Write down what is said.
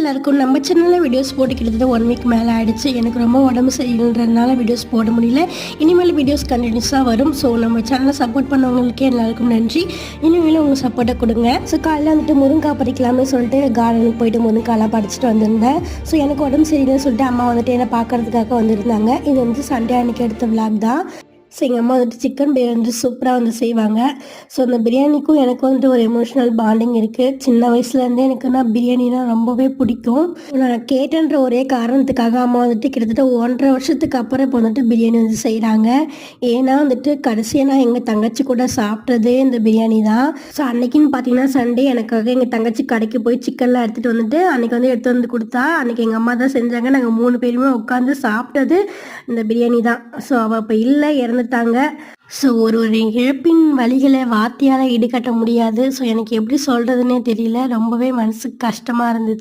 எல்லாருக்கும் நம்ம சேனலில் வீடியோஸ் போட்டு கிட்டத்தட்ட ஒன் வீக் மேலே ஆயிடுச்சு. எனக்கு ரொம்ப உடம்பு சரியில்லைன்றதுனால வீடியோஸ் போட முடியல. இனிமேல் வீடியோஸ் கண்டினியூஸாக வரும். ஸோ நம்ம சேனலை சப்போர்ட் பண்ணவங்களுக்கே எல்லாருக்கும் நன்றி. இனிமேலும் உங்கள் சப்போர்ட்டை கொடுங்க. ஸோ காலையில் வந்துட்டு முருங்காய் பறிக்கலாம்னு சொல்லிட்டு கார்டனுக்கு போயிட்டு முருங்காலாம் பறிச்சுட்டு வந்திருந்தேன். ஸோ எனக்கு உடம்பு சரியில்லைன்னு சொல்லிட்டு அம்மா வந்துட்டு என்னை பார்க்கறதுக்காக வந்திருந்தாங்க. இது வந்து சண்டே அன்னைக்கு எடுத்த விளாக் தான். ஸோ எங்கள் அம்மா வந்துட்டு சிக்கன் பிரியாணி வந்து சூப்பராக வந்து செய்வாங்க. ஸோ அந்த பிரியாணிக்கும் எனக்கு வந்துட்டு ஒரு எமோஷனல் பாண்டிங் இருக்குது சின்ன வயசுலேருந்தே எனக்கு நான் பிரியாணினா ரொம்பவே பிடிக்கும். நான் கேட்டேன்ற ஒரே காரணத்துக்காக அம்மா வந்துட்டு கிட்டத்தட்ட ஒன்றரை வருஷத்துக்கு அப்புறம் இப்போ வந்துட்டு பிரியாணி வந்து செய்கிறாங்க ஏன்னா வந்துட்டு கடைசியாக நான் எங்கள் தங்கச்சி கூட சாப்பிட்டதே இந்த பிரியாணி தான். ஸோ அன்னைக்குன்னு பார்த்தீங்கன்னா சண்டே எனக்காக எங்கள் தங்கச்சி கடைக்கு போய் சிக்கன்லாம் எடுத்துகிட்டு வந்துட்டு அன்றைக்கி வந்து எடுத்து வந்து கொடுத்தா அன்றைக்கி எங்கள் அம்மா தான் செஞ்சாங்க. நாங்கள் மூணு பேருமே உட்காந்து சாப்பிட்டது இந்த பிரியாணி தான். ஸோ அவள் இப்போ இல்லை இறந்து இறந்துட்டாங்க ஸோ ஒரு ஒரு இழப்பின் வழிகளை வார்த்தையால் ஈடுகட்ட முடியாது. ஸோ எனக்கு எப்படி சொல்கிறதுனே தெரியல. ரொம்பவே மனசுக்கு கஷ்டமாக இருந்துச்சு.